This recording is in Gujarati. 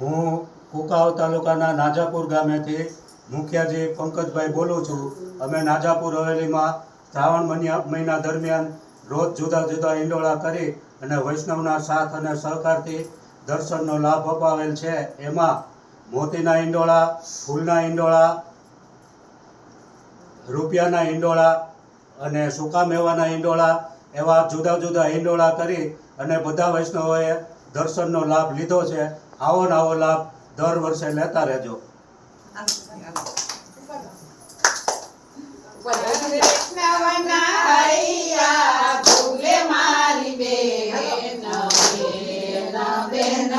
હું કુકાવ તાલુકાના નાજાપુર ગામેથી મુખિયાજી પંકજભાઈ બોલું છું. અમે નાજાપુર હવેલીમાં શ્રાવણ મહિના મહિના દરમિયાન રોજ જુદા જુદા ઈંડોળા કરી અને વૈષ્ણવના સાથ અને સહકારથી દર્શનનો લાભ અપાવેલ છે. એમાં મોતીના ઈંડોળા, ફૂલના ઈંડોળા, રૂપિયાના ઈંડોળા અને સૂકા મેવાના ઈંડોળા એવા જુદા જુદા ઈંડોળા કરી અને બધા વૈષ્ણવોએ દર્શનનો લાભ લીધો છે. આવો ને આવો લાભ દર વર્ષે લેતા રહેજો. મારી બેન બેન